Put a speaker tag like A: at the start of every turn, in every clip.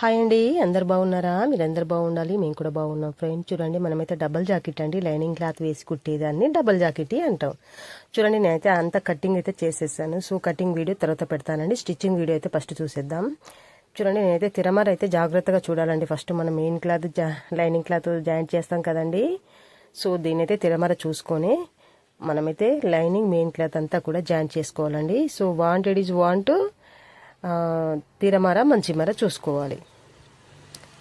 A: Hi అండి అందరు బాగున్నారా? మీరందరు బాగుండాలి మేము కూడా బాగున్నాం ఫ్రెండ్స్ చూడండి మనమైతే డబల్ జాకెట్ అండి లైనింగ్ క్లాత్ వేసి కుట్టేదాన్ని డబల్ జాకెట్ అంటాం. చూడండి నేనైతే అంత కటింగ్ అయితే చేసేసాను. సో కటింగ్ వీడియో తర్వాత పెడతానండి స్టిచ్చింగ్ వీడియో అయితే ఫస్ట్ చూసేద్దాం. చూడండి నేనైతే తిరమర అయితే జాగ్రత్తగా చూడాలండి. ఫస్ట్ మనం main cloth lining cloth joint చేస్తాం కదండి. సో దీనైతే తిరమర చూసుకొని మనమైతే లైనింగ్ మెయిన్ క్లాత్ అంతా కూడా జాయింట్ చేసుకోవాలండి. సో వాంటెడ్ ఈజ్ వాంట్ తిరమర మంచిమర చూసుకోవాలి.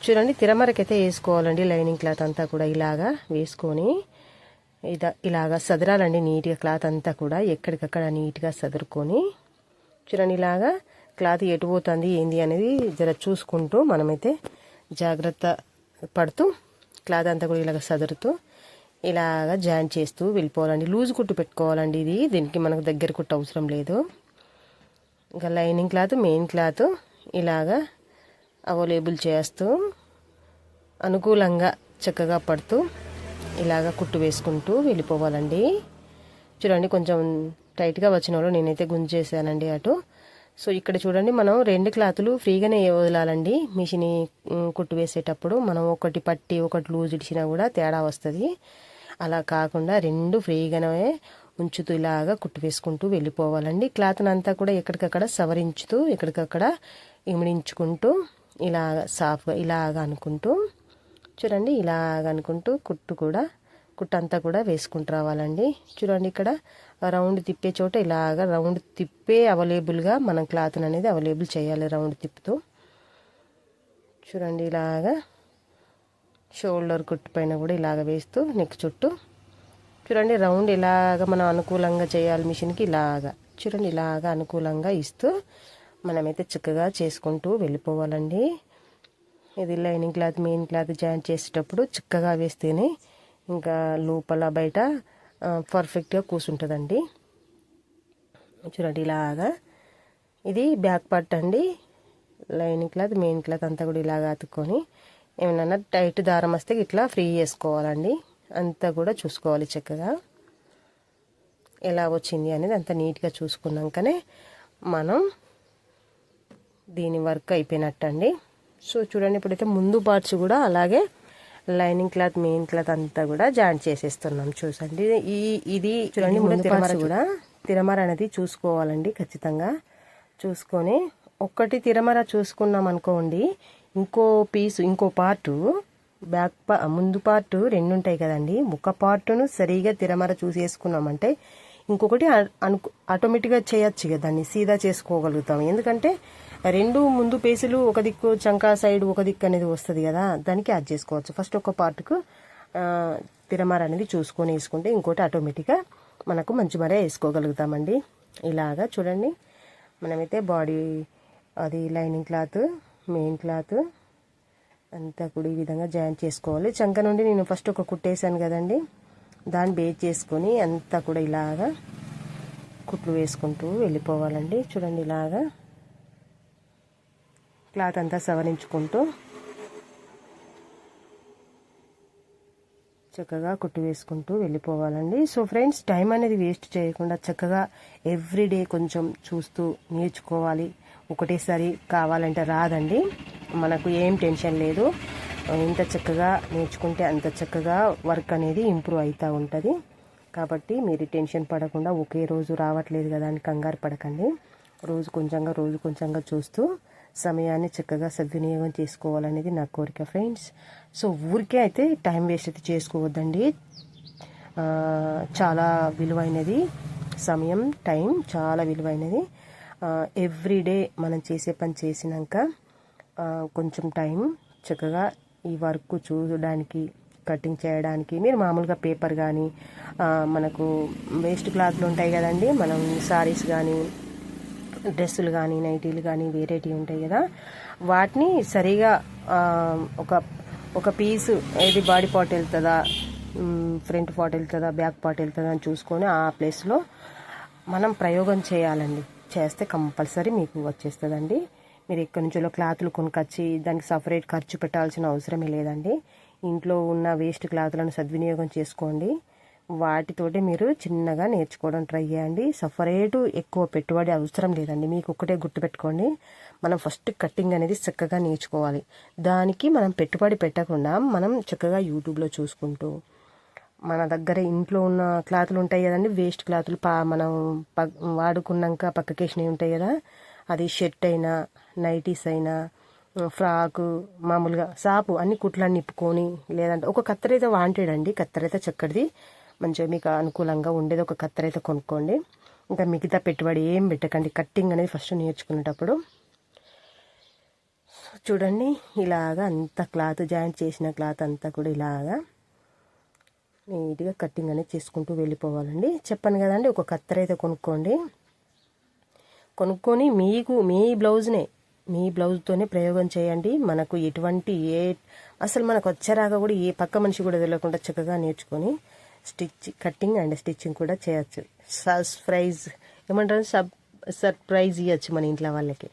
A: చూడండి తిరమరకైతే వేసుకోవాలండి. లైనింగ్ క్లాత్ అంతా కూడా ఇలాగా వేసుకొని ఇదా ఇలాగా సదరాలండి నీట్గా క్లాత్ అంతా కూడా ఎక్కడికక్కడ నీట్గా సదురుకొని. చూడండి ఇలాగా క్లాత్ ఎటు పోతుంది ఏంది అనేది జర చూసుకుంటూ మనమైతే జాగ్రత్త పడుతూ క్లాత్ అంతా కూడా ఇలాగ సదురుతూ ఇలాగ జాయిన్ చేస్తూ వెళ్ళిపోవాలండి. లూజ్ కుట్టు పెట్టుకోవాలండి ఇది. దీనికి మనకు దగ్గర కుట్టు అవసరం లేదు. ఇంకా లైనింగ్ క్లాత్ మెయిన్ క్లాత్ ఇలాగా అవైలబుల్ చేస్తూ అనుకూలంగా చక్కగా పడుతూ ఇలాగ కుట్టు వేసుకుంటూ వెళ్ళిపోవాలండి. చూడండి కొంచెం టైట్గా వచ్చిన వాళ్ళు నేనైతే గుంజేసానండి అటు. సో ఇక్కడ చూడండి మనం రెండు క్లాతులు ఫ్రీగానే వదలాలండి. మిషన్ కుట్టు వేసేటప్పుడు మనం ఒకటి పట్టి ఒకటి లూజ్ ఇడిచినా కూడా తేడా వస్తుంది. అలా కాకుండా రెండు ఫ్రీగానే ఉంచుతూ ఇలాగా కుట్టు వేసుకుంటూ వెళ్ళిపోవాలండి. క్లాత్ని అంతా కూడా ఎక్కడికక్కడ సవరించుతూ ఎక్కడికక్కడ ఇమిడించుకుంటూ ఇలాగ సాఫ్గా ఇలాగ అనుకుంటూ చూడండి ఇలాగ అనుకుంటూ కుట్టు కూడా కుట్టు అంతా కూడా వేసుకుంటూ రావాలండి. చూడండి ఇక్కడ రౌండ్ తిప్పే చోట ఇలాగ రౌండ్ తిప్పే అవైలబుల్గా మనం క్లాత్ని అనేది అవైలబుల్ చేయాలి రౌండ్ తిప్పుతూ. చూడండి ఇలాగా షోల్డర్ కుట్టు పైన కూడా ఇలాగ వేస్తూ నెక్ చుట్టూ చూడండి రౌండ్ ఇలాగ మనం అనుకూలంగా చేయాలి మిషన్కి ఇలాగా. చూడండి ఇలాగ అనుకూలంగా ఇస్తూ మనమైతే చక్కగా చేసుకుంటూ వెళ్ళిపోవాలండి. ఇది lining cloth main cloth joint చేసేటప్పుడు చక్కగా వేస్తేనే ఇంకా లోపల బయట పర్ఫెక్ట్గా కూర్చుంటుందండి చూడండి ఇలాగా. ఇది బ్యాక్ పార్ట్ అండి. లైనింగ్ క్లాత్ మెయిన్ క్లాత్ అంతా కూడా ఇలాగ అతుక్కొని ఏమైనా టైట్ దారం వస్తే ఇట్లా ఫ్రీ చేసుకోవాలండి. అంతా కూడా చూసుకోవాలి చక్కగా. ఎలా వచ్చింది అనేది అంత నీట్గా చూసుకున్నాకనే మనం దీని వర్క్ అయిపోయినట్టండి. సో చూడండి ఇప్పుడైతే ముందు పార్ట్స్ కూడా అలాగే లైనింగ్ క్లాత్ మెయిన్ క్లాత్ అంతా కూడా జాయింట్ చేసేస్తున్నాం. చూసండి ఈ ఇది చూడండి ముందు తిరమర కూడా తిరమర అనేది చూసుకోవాలండి ఖచ్చితంగా. చూసుకొని ఒక్కటి తిరమర చూసుకున్నాం అనుకోండి ఇంకో పీసు ఇంకో పార్టు బ్యాక్ పా ముందు పార్ట్ రెండు ఉంటాయి కదండి. ఒక పార్ట్ను సరిగా తిరమర చూసేసుకున్నామంటే ఇంకొకటి అనుకు ఆటోమేటిక్గా చేయొచ్చు కదా దాన్ని సీదా చేసుకోగలుగుతాం. ఎందుకంటే రెండు ముందు పేసులు ఒక దిక్కు చంకా సైడ్ ఒక దిక్కు అనేది వస్తుంది కదా దానికి యాడ్ చేసుకోవచ్చు. ఫస్ట్ ఒక పార్ట్కు తిరమర అనేది చూసుకొని వేసుకుంటే ఇంకోటి ఆటోమేటిక్గా మనకు మంచి మరే వేసుకోగలుగుతామండి. ఇలాగా చూడండి. మనమైతే బాడీ అది లైనింగ్ క్లాత్ మెయిన్ క్లాత్ అంతా కూడా ఈ విధంగా జాయిన్ చేసుకోవాలి. చంక నుండి నేను ఫస్ట్ ఒక కుట్టేసాను కదండి. దాన్ని బేస్ చేసుకొని అంతా కూడా ఇలాగా కుట్లు వేసుకుంటూ వెళ్ళిపోవాలండి. చూడండి ఇలాగా క్లాత్ అంతా సవరించుకుంటూ చక్కగా కుట్టు వేసుకుంటూ వెళ్ళిపోవాలండి. సో ఫ్రెండ్స్ టైం అనేది వేస్ట్ చేయకుండా చక్కగా ఎవ్రీడే కొంచెం చూస్తూ నేర్చుకోవాలి. ఒకటేసారి కావాలంటే రాదండి. మనకు ఏం టెన్షన్ లేదు. ఇంత చక్కగా నేర్చుకుంటే అంత చక్కగా వర్క్ అనేది ఇంప్రూవ్ అవుతూ ఉంటుంది. కాబట్టి మీరు టెన్షన్ పడకుండా ఒకే రోజు రావట్లేదు కదా అని కంగారు పడకండి. రోజు కొంచెంగా రోజు కొంచెంగా చూస్తూ సమయాన్ని చక్కగా సద్వినియోగం చేసుకోవాలనేది నా కోరిక ఫ్రెండ్స్. సో ఊరికే అయితే టైం వేస్ట్ అయితే చేసుకోవద్దండి. చాలా విలువైనది సమయం టైం చాలా విలువైనది. ఎవ్రీడే మనం చేసే పని చేసినాక కొంచెం టైం చక్కగా ఈ వర్క్ చూడడానికి కటింగ్ చేయడానికి మీరు మామూలుగా పేపర్ కానీ మనకు వేస్ట్ క్లాత్లు ఉంటాయి కదండి మనం సారీస్ కానీ డ్రెస్సులు కానీ నైటీలు కానీ వేరేటివి ఉంటాయి కదా వాటిని సరిగా ఒక ఒక పీసు ఏది బాడీ పార్ట్ వెళ్తుందా ఫ్రంట్ పార్ట్ వెళ్తుందా బ్యాక్ పార్ట్ వెళ్తుందా అని చూసుకొని ఆ ప్లేస్లో మనం ప్రయోగం చేయాలండి. చేస్తే కంపల్సరీ మీకు వచ్చేస్తుందండి. మీరు ఎక్కడి నుంచో క్లాతులు కొనుకొచ్చి దానికి సపరేట్ ఖర్చు పెట్టాల్సిన అవసరమే లేదండి. ఇంట్లో ఉన్న వేస్ట్ క్లాతులను సద్వినియోగం చేసుకోండి. వాటితోటి మీరు చిన్నగా నేర్చుకోవడం ట్రై చేయండి. సపరేటు ఎక్కువ పెట్టుబడి అవసరం లేదండి. మీకు ఒక్కటే గుర్తుపెట్టుకోండి. మనం ఫస్ట్ కటింగ్ అనేది చక్కగా నేర్చుకోవాలి. దానికి మనం పెట్టుబడి పెట్టకుండా మనం చక్కగా యూట్యూబ్లో చూసుకుంటూ మన దగ్గర ఇంట్లో ఉన్న క్లాతులు ఉంటాయి కదండి. వేస్ట్ క్లాతులు పా మనం వాడుకున్నాక పక్కకేసినవి ఉంటాయి కదా. అది షర్ట్ అయినా నైటీస్ అయినా ఫ్రాకు మామూలుగా సాపు అన్ని కుట్లన్నీ నిప్పుకొని లేదంటే ఒక కత్తెర అయితే వాంటెడ్ అండి కత్తెర అయితే చక్కటిది. మంచిగా మీకు అనుకూలంగా ఉండేది. ఒక కత్తర అయితే కొనుక్కోండి. ఇంకా మిగతా పెట్టుబడి ఏం పెట్టకండి. కట్టింగ్ అనేది ఫస్ట్ నేర్చుకునేటప్పుడు. చూడండి. ఇలాగా అంత క్లాత్ జాయింట్ చేసిన క్లాత్ అంతా కూడా ఇలాగా నీట్గా కట్టింగ్ అనేది చేసుకుంటూ వెళ్ళిపోవాలండి. చెప్పాను కదండి ఒక కత్తెర అయితే కొనుక్కోండి. కొనుక్కొని మీకు మీ బ్లౌజ్నే మీ బ్లౌజ్తోనే ప్రయోగం చేయండి. మనకు ఎటువంటి ఏ అసలు మనకు వచ్చేరాగా కూడా ఏ పక్క మనిషి కూడా తెలియకుండా చక్కగా నేర్చుకొని స్టిచ్ కట్టింగ్ అండ్ స్టిచ్చింగ్ కూడా చేయొచ్చు. సర్ప్రైజ్ ఏమంటారు? సబ్ సర్ప్రైజ్ ఇవ్వచ్చు మన ఇంట్లో వాళ్ళకి.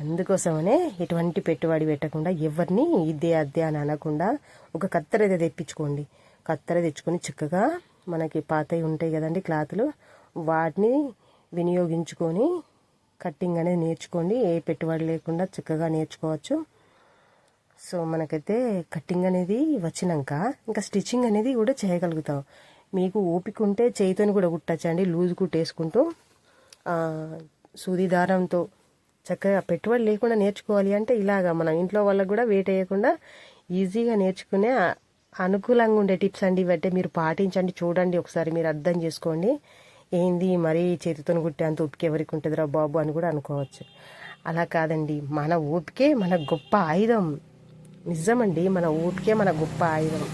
A: అందుకోసమనే ఎటువంటి పెట్టుబడి పెట్టకుండా ఎవరిని ఇదే అదే అని అనకుండా ఒక కత్తెర అయితే తెప్పించుకోండి. కత్తెర తెచ్చుకొని చక్కగా మనకి పాతవి ఉంటాయి కదండి క్లాతులు. వాటిని వినియోగించుకొని కట్టింగ్ అనేది నేర్చుకోండి. ఏ పెట్టుబడి లేకుండా చక్కగా నేర్చుకోవచ్చు. సో మనకైతే కట్టింగ్ అనేది వచ్చినాక ఇంకా స్టిచ్చింగ్ అనేది కూడా చేయగలుగుతాం. మీకు ఓపిక ఉంటే చేయితోని కూడా కుట్టచ్చండి. లూజ్ కుట్టేసుకుంటూ సూది దారంతో చక్కగా పెట్టుబడి లేకుండా నేర్చుకోవాలి అంటే ఇలాగా మనం ఇంట్లో వాళ్ళకు కూడా వెయిట్ వేయకుండా ఈజీగా నేర్చుకునే అనుకూలంగా ఉండే టిప్స్ అండి. ఇవైతే మీరు పాటించండి చూడండి ఒకసారి మీరు అర్థం చేసుకోండి. ఏంది మరీ చేతితో కుట్టే అంత ఓపిక ఎవరికి ఉంటుందిరా బాబు అని కూడా అనుకోవచ్చు. అలా కాదండి మన ఓపికే మన గొప్ప ఆయుధం. నిజమండి మన ఓపికే మన గొప్ప ఆయుధం.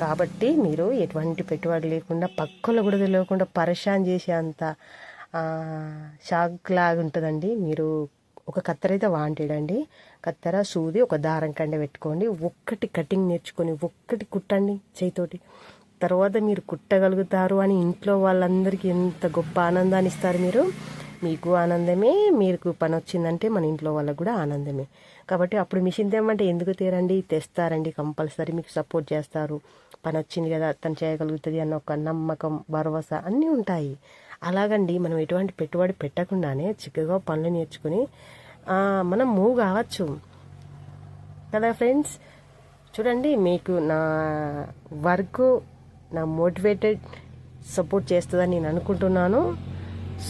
A: కాబట్టి మీరు ఎటువంటి పెట్టుబడి లేకుండా పక్కలో కూడా తెలియకుండా పరేషాన్ చేసే అంత షాక్ లాగా ఉంటుందండి. మీరు ఒక కత్తెర అయితే వాంటేడండి కత్తెర సూది ఒక దారం కండ పెట్టుకోండి. ఒక్కటి కటింగ్ నేర్చుకొని ఒక్కటి కుట్టండి చేయితోటి. తర్వాత మీరు కుట్టగలుగుతారు అని ఇంట్లో వాళ్ళందరికీ ఎంత గొప్ప ఆనందాన్ని ఇస్తారు మీరు? మీకు ఆనందమే మీకు పని వచ్చిందంటే మన ఇంట్లో వాళ్ళకు కూడా ఆనందమే. కాబట్టి అప్పుడు మిషన్ తెమ్మంటే ఎందుకు తీరండి? తెస్తారండి కంపల్సరీ మీకు సపోర్ట్ చేస్తారు. పని వచ్చింది కదా తను చేయగలుగుతుంది అన్న ఒక నమ్మకం భరోసా అన్నీ ఉంటాయి. అలాగండి మనం ఎటువంటి పెట్టుబడి పెట్టకుండానే చిక్కగా పనులు నేర్చుకుని మనం మూవ్ కావచ్చు. కదా ఫ్రెండ్స్? చూడండి మీకు నా వర్క్ నా మోటివేటెడ్ సపోర్ట్ చేస్తుందని నేను అనుకుంటున్నాను.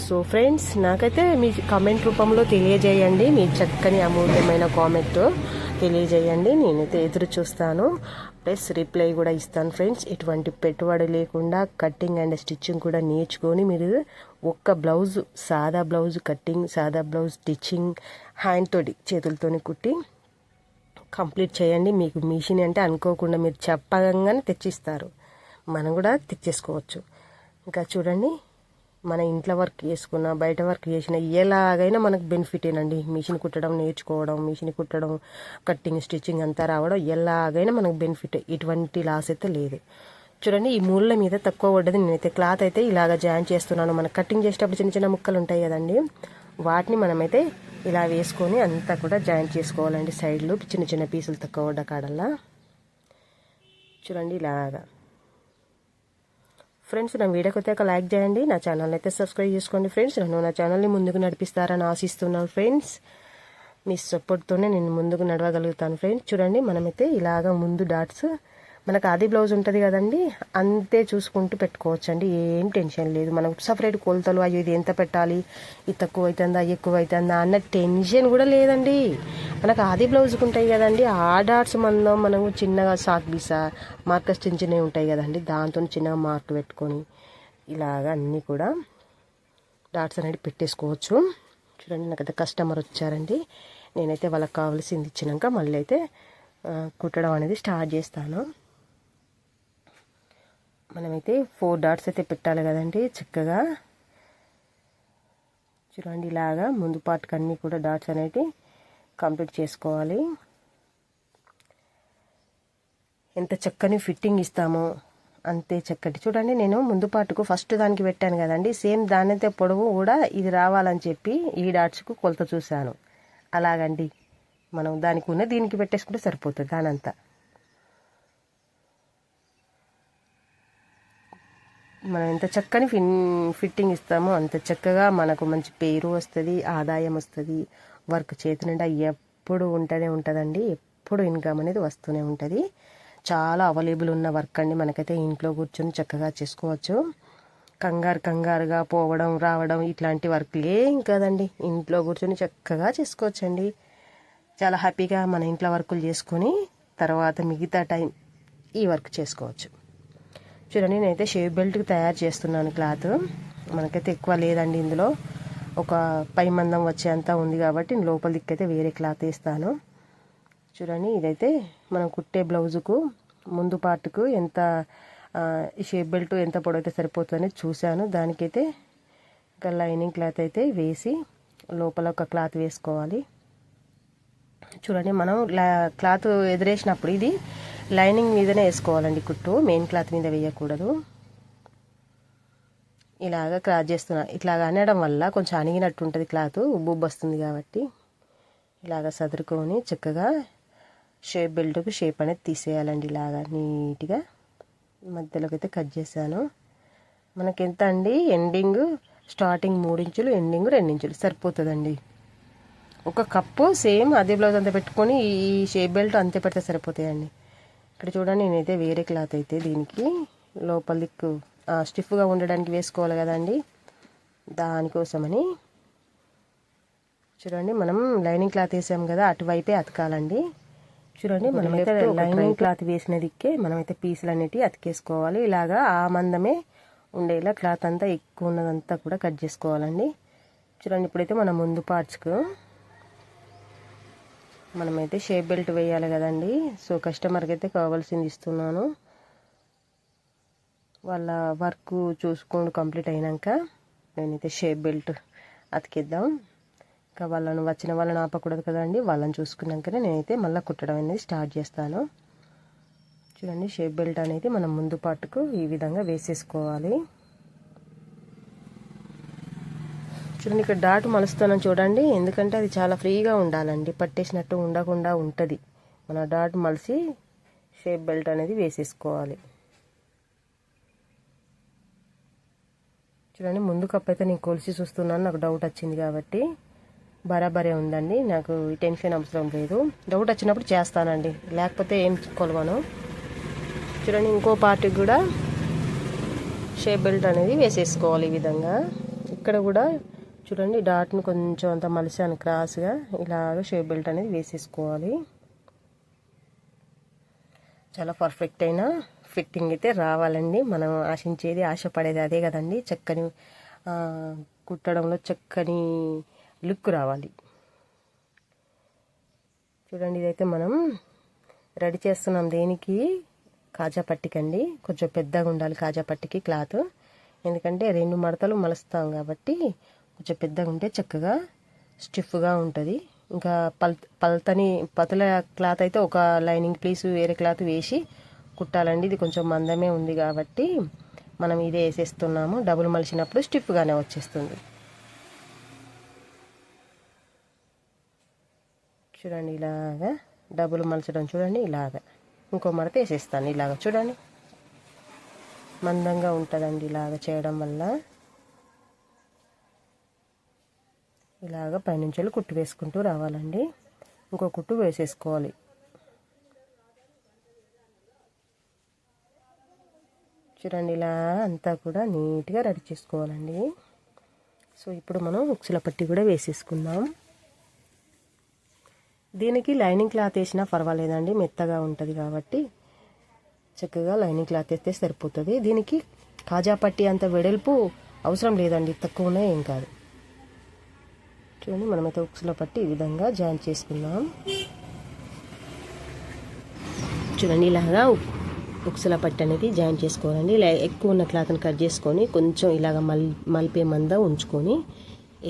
A: సో ఫ్రెండ్స్ నాకైతే మీ కామెంట్ రూపంలో తెలియజేయండి. మీ చక్కని అమూల్యమైన కామెంట్ తెలియజేయండి. నేనైతే ఎదురు చూస్తాను. ప్లస్ రిప్లై కూడా ఇస్తాను ఫ్రెండ్స్. ఎటువంటి పెట్టుబడి లేకుండా కట్టింగ్ అండ్ స్టిచ్చింగ్ కూడా నేర్చుకొని మీరు ఒక్క బ్లౌజ్ సాదా బ్లౌజ్ కట్టింగ్ సాదా బ్లౌజ్ స్టిచ్చింగ్ హ్యాండ్తోటి చేతులతోని కుట్టి కంప్లీట్ చేయండి. మీకు మిషన్ అంటే అనుకోకుండా మీరు చెప్పగానే తెచ్చిస్తారు. మనం కూడా తెచ్చేసుకోవచ్చు ఇంకా చూడండి మన ఇంట్లో వర్క్ చేసుకున్న బయట వర్క్ చేసిన ఎలాగైనా మనకు బెనిఫిటేనండి మిషన్ కుట్టడం నేర్చుకోవడం మిషన్ కుట్టడం కట్టింగ్ స్టిచ్చింగ్ అంతా రావడం ఎలాగైనా మనకు బెనిఫిట్ ఎటువంటి లాస్ అయితే లేదు. చూడండి ఈ మూల మీద తక్కువ పడ్డది నేనైతే. క్లాత్ అయితే ఇలాగ జాయిన్ చేస్తున్నాను. మనకు కటింగ్ చేసేటప్పుడు చిన్న చిన్న ముక్కలు ఉంటాయి కదండి. వాటిని మనమైతే ఇలా వేసుకొని అంతా కూడా జాయిన్ చేసుకోవాలండి. సైడ్లు చిన్న చిన్న పీసులు తక్కువ పడ్డ కాడల్లా. చూడండి ఇలాగా. ఫ్రెండ్స్ నా వీడియోకి అయితే లైక్ చేయండి. నా ఛానల్ అయితే సబ్స్క్రైబ్ చేసుకోండి ఫ్రెండ్స్. నన్ను నా ఛానల్ని ముందుకు నడిపిస్తారని ఆశిస్తున్నాను ఫ్రెండ్స్. మీ సపోర్ట్తోనే నేను ముందుకు నడవగలుగుతాను ఫ్రెండ్స్. చూడండి మనమైతే ఇలాగ ముందు డాట్స్ మనకు ఆది బ్లౌజ్ ఉంటుంది కదండి అంతే చూసుకుంటూ పెట్టుకోవచ్చండి. ఏం టెన్షన్ లేదు. మనకు సపరేట్ కొలతలు అయ్యో ఇది ఎంత పెట్టాలి ఇది తక్కువ అవుతుందా ఎక్కువ అవుతుందా అన్న టెన్షన్ కూడా లేదండి. మనకు ఆది బ్లౌజ్కి ఉంటాయి కదండి ఆ డాట్స్ మనం మనము చిన్నగా సాక్ బీసా మార్కర్స్ చిన్న చిన్నవి ఉంటాయి కదండి దాంతో చిన్నగా మార్క్ పెట్టుకొని ఇలాగ అన్నీ కూడా డాట్స్ అనేది పెట్టేసుకోవచ్చు. చూడండి నాకైతే కస్టమర్ వచ్చారండి. నేనైతే వాళ్ళకి కావాల్సింది ఇచ్చినాక మళ్ళీ అయితే కుట్టడం అనేది స్టార్ట్ చేస్తాను. మనమైతే ఫోర్ డాట్స్ అయితే పెట్టాలి కదండి చక్కగా. చూడండి ఇలాగా ముందు పార్ట్కి అన్నీ కూడా డాట్స్ అనేవి కంప్లీట్ చేసుకోవాలి. ఎంత చక్కని ఫిట్టింగ్ ఇస్తామో అంతే చక్కటి. చూడండి నేను ముందు పాటుకు ఫస్ట్ దానికి పెట్టాను కదండి. సేమ్ దానైతే పొడవు కూడా ఇది రావాలని చెప్పి ఈ డాట్స్కు కొలత చూశాను. అలాగండి మనం దానికి ఉన్న దీనికి పెట్టేసుకుంటే సరిపోతుంది దానంతా. మనం ఎంత చక్కని ఫిన్ ఫిట్టింగ్ ఇస్తామో అంత చక్కగా మనకు మంచి పేరు వస్తుంది ఆదాయం వస్తుంది వర్క్ చేతి నిండా ఎప్పుడు ఉంటూనే ఉంటుందండి ఎప్పుడు ఇన్కమ్ అనేది వస్తూనే ఉంటుంది. చాలా అవైలబుల్ ఉన్న వర్క్ అండి మనకైతే ఇంట్లో కూర్చొని చక్కగా చేసుకోవచ్చు. కంగారు కంగారుగా పోవడం రావడం ఇట్లాంటి వర్క్లు ఏం ఇంట్లో కూర్చొని చక్కగా చేసుకోవచ్చండి. చాలా హ్యాపీగా మన ఇంట్లో వర్కులు చేసుకొని తర్వాత మిగతా టైం ఈ వర్క్ చేసుకోవచ్చు. చూడండి నేనైతే షేప్ బెల్ట్కి తయారు చేస్తున్నాను క్లాత్. మనకైతే ఎక్కువ లేదండి ఇందులో. ఒక పై మందం వచ్చేంత ఉంది కాబట్టి నేను లోపల దిక్కైతే వేరే క్లాత్ వేస్తాను. చూడండి ఇదైతే మనం కుట్టే బ్లౌజుకు ముందు పార్ట్కు ఎంత ఈ షేప్ బెల్ట్ ఎంత పొడవైతే సరిపోతుందని చూశాను. దానికైతే ఇంకా లైనింగ్ క్లాత్ అయితే వేసి లోపల ఒక క్లాత్ వేసుకోవాలి. చూడండి మనం క్లాత్ ఎదిరేసినప్పుడు ఇది లైనింగ్ మీదనే వేసుకోవాలండి కుట్టు. మెయిన్ క్లాత్ మీద వేయకూడదు. ఇలాగ క్రాస్ చేస్తున్నా. ఇట్లాగ అనడం వల్ల కొంచెం అణిగినట్టు ఉంటుంది క్లాత్. ఉబ్బు వస్తుంది కాబట్టి ఇలాగ సదురుకొని చక్కగా షేప్ బెల్ట్కు షేప్ అనేది తీసేయాలండి ఇలాగా నీట్గా. మధ్యలోకి అయితే కట్ చేశాను. మనకి ఎంత అండి? ఎండింగ్ స్టార్టింగ్ మూడించులు ఎండింగ్ రెండించులు. సరిపోతుందండి. ఒక కప్పు సేమ్ అదే బ్లౌజ్ అంతా పెట్టుకొని ఈ షేప్ బెల్ట్ అంతే పెడితే సరిపోతాయండి. ఇక్కడ చూడండి నేనైతే వేరే క్లాత్ అయితే దీనికి లోపల దిక్కు స్టిఫ్గా ఉండడానికి వేసుకోవాలి కదండి. దానికోసమని చూడండి మనం లైనింగ్ క్లాత్ వేసాం కదా అటువైపే అతకాలండి. చూడండి మనమైతే లైనింగ్ క్లాత్ వేసిన దిక్కే మనమైతే పీసులు అనేటివి అతికేసుకోవాలి. ఇలాగా ఆ మందమే ఉండేలా క్లాత్ అంతా ఎక్కువ ఉన్నదంతా కూడా కట్ చేసుకోవాలండి. చూడండి ఇప్పుడైతే మన ముందు పార్ట్స్కు మనమైతే షేప్ బెల్ట్ వేయాలి కదండి. సో కస్టమర్కి అయితే కావాల్సింది ఇస్తున్నాను. వాళ్ళ వర్క్ చూసుకోండి కంప్లీట్ అయినాక నేనైతే షేప్ బెల్ట్ అతికిద్దాం. ఇంకా వాళ్ళను వచ్చిన వాళ్ళని ఆపకూడదు కదండి. వాళ్ళని చూసుకున్నాకనే నేనైతే మళ్ళీ కుట్టడం అనేది స్టార్ట్ చేస్తాను. చూడండి షేప్ బెల్ట్ అనేది మనం ముందు పాటుకు ఈ విధంగా వేసేసుకోవాలి. చూడండి ఇక్కడ డాట్ మలుస్తున్నాను చూడండి. ఎందుకంటే అది చాలా ఫ్రీగా ఉండాలండి. పట్టేసినట్టు ఉండకుండా ఉంటుంది. మన డాట్ మలిసి షేప్ బెల్ట్ అనేది వేసేసుకోవాలి. చూడండి ముందు కప్ అయితే నేను కొలిసి చూస్తున్నాను. నాకు డౌట్ వచ్చింది కాబట్టి. బరాబరే ఉందండి. నాకు టెన్షన్ అవసరం లేదు. డౌట్ వచ్చినప్పుడు చేస్తానండి. లేకపోతే ఏం కొలవను. చూడండి ఇంకో పార్టీకి కూడా షేప్ బెల్ట్ అనేది వేసేసుకోవాలి ఈ విధంగా. ఇక్కడ కూడా చూడండి డాట్ని కొంచెం అంత మలిసాను క్రాస్గా. ఇలాగ షేప్ బెల్ట్ అనేది వేసేసుకోవాలి. చాలా పర్ఫెక్ట్ అయిన ఫిట్టింగ్ అయితే రావాలండి. మనం ఆశించేది ఆశపడేది అదే కదండి. చక్కని కుట్టడంలో చక్కని లుక్ రావాలి. చూడండి ఇదైతే మనం రెడీ చేస్తున్నాం దేనికి? కాజా పట్టికండి కొంచెం పెద్దగా ఉండాలి కాజా పట్టికి క్లాత్. ఎందుకంటే రెండు మడతలు మలుస్తాం కాబట్టి కొంచెం పెద్దగా ఉంటే చక్కగా స్టిఫ్గా ఉంటుంది. ఇంకా పల్ పల్తని పతుల క్లాత్ అయితే ఒక లైనింగ్ ప్లీస్ వేరే క్లాత్ వేసి కుట్టాలండి. ఇది కొంచెం మందమే ఉంది కాబట్టి మనం ఇదే వేసేస్తున్నాము. డబుల్ మలిచినప్పుడు స్టిఫ్గానే వచ్చేస్తుంది. చూడండి ఇలాగా డబుల్ మలచడం చూడండి ఇలాగ. ఇంకో మడత వేసేస్తాను ఇలాగ. చూడండి. మందంగా ఉంటుందండి ఇలాగ చేయడం వల్ల. ఇలాగ పైనుంచి కుట్టు వేసుకుంటూ రావాలండి. ఇంకో కుట్టు వేసేసుకోవాలి. చూడండి ఇలా అంతా కూడా నీట్గా రెడీ చేసుకోవాలండి. సో ఇప్పుడు మనం ఉక్సుల పట్టి కూడా వేసేసుకుందాం. దీనికి లైనింగ్ క్లాత్ వేసినా పర్వాలేదండి మెత్తగా ఉంటుంది కాబట్టి. చక్కగా లైనింగ్ క్లాత్ వేస్తే సరిపోతుంది. దీనికి కాజా పట్టి అంత వెడల్పు అవసరం లేదండి తక్కువనే ఏం కాదు. చూడండి మనమైతే ఉక్స్లో పట్టి ఈ విధంగా జాయిన్ చేసుకుందాం. చూడండి ఇలాగా ఉక్సుల పట్టి అనేది జాయిన్ చేసుకోవాలండి. ఇలా ఎక్కువ ఉన్న క్లాత్ని కట్ చేసుకొని కొంచెం ఇలాగ మల్ మలిపే మంద ఉంచుకొని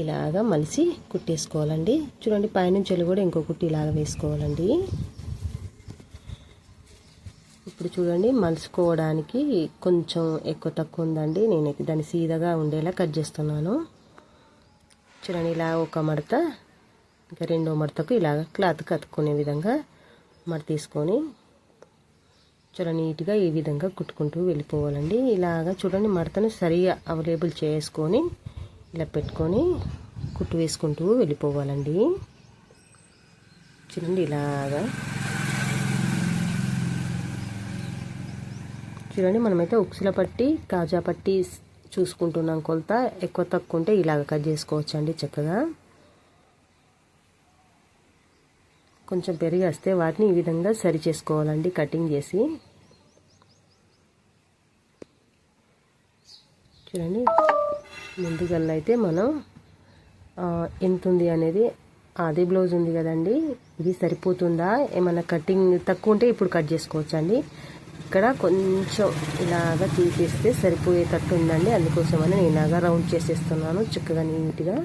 A: ఇలాగా మలిసి కుట్టేసుకోవాలండి. చూడండి పైనుంచి కూడా ఇంకో కుట్టి ఇలాగ వేసుకోవాలండి. ఇప్పుడు చూడండి మలుచుకోవడానికి కొంచెం ఎక్కువ తక్కువ ఉందండి. నేను దాన్ని సీదాగా ఉండేలా కట్ చేస్తున్నాను. చూడండి ఇలా ఒక మడత ఇంకా రెండో మడతకు ఇలాగ క్లాత్ కత్తుకునే విధంగా మడత తీసుకొని చాలా నీట్గా ఈ విధంగా కుట్టుకుంటూ వెళ్ళిపోవాలండి. ఇలాగా చూడండి మడతను సరిగా అవైలబుల్ చేసుకొని ఇలా పెట్టుకొని కుట్టు వేసుకుంటూ వెళ్ళిపోవాలండి. చూడండి ఇలాగా. చూడండి మనమైతే ఉక్సుల పట్టి కాజా పట్టి చూసుకుంటున్నాం కొలత. ఎక్కువ తక్కువ ఉంటే ఇలాగ కట్ చేసుకోవచ్చు అండి చక్కగా. కొంచెం పెరిగేస్తే వాటిని ఈ విధంగా సరి చేసుకోవాలండి కటింగ్ చేసి. చూడండి ముందుగల్లా అయితే మనం ఎంత ఉంది అనేది అదే బ్లౌజ్ ఉంది కదండి ఇది సరిపోతుందా? ఏమైనా కటింగ్ తక్కువ ఉంటే ఇప్పుడు కట్ చేసుకోవచ్చు అండి ఇక్కడ కొంచెం ఇలాగా తీసేస్తే సరిపోయేటట్టు ఉందండి. అందుకోసమని నేను ఇలాగా రౌండ్ చేసేస్తున్నాను చక్కగా నీట్గా.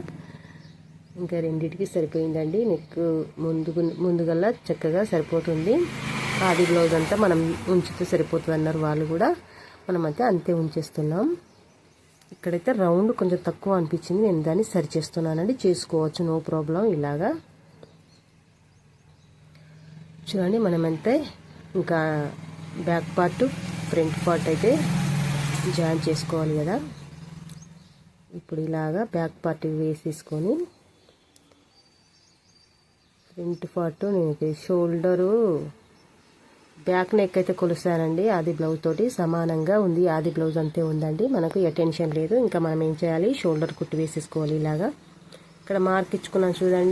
A: ఇంకా రెండింటికి సరిపోయిందండి. నెక్ ముందు ముందుగల్లా చక్కగా సరిపోతుంది. ఆది బ్లౌజ్ అంతా మనం ఉంచితే సరిపోతుంది అన్నారు వాళ్ళు కూడా. మనమైతే అంతే ఉంచేస్తున్నాం. ఇక్కడైతే రౌండ్ కొంచెం తక్కువ అనిపించింది. నేను దాన్ని సరి చేస్తున్నానండి. చేసుకోవచ్చు నో ప్రాబ్లం. ఇలాగా. చూడండి మనమైతే ఇంకా బ్యాక్ పార్ట్ ఫ్రంట్ పార్ట్ అయితే జాయిన్ చేసుకోవాలి కదా. ఇప్పుడు ఇలాగా బ్యాక్ పార్ట్ వేసేసుకొని ఫ్రంట్ పార్ట్ నేను షోల్డరు బ్యాక్ నెక్ అయితే కొలుస్తానండి. ఆది బ్లౌజ్ తోటి సమానంగా ఉంది. ఆది బ్లౌజ్ అంతే ఉందండి. మనకు అటెన్షన్ లేదు. ఇంకా మనం ఏం చేయాలి? షోల్డర్ కుట్టు వేసేసుకోవాలి ఇలాగా. ఇక్కడ మార్క్ ఇచ్చుకున్నాను చూడండి.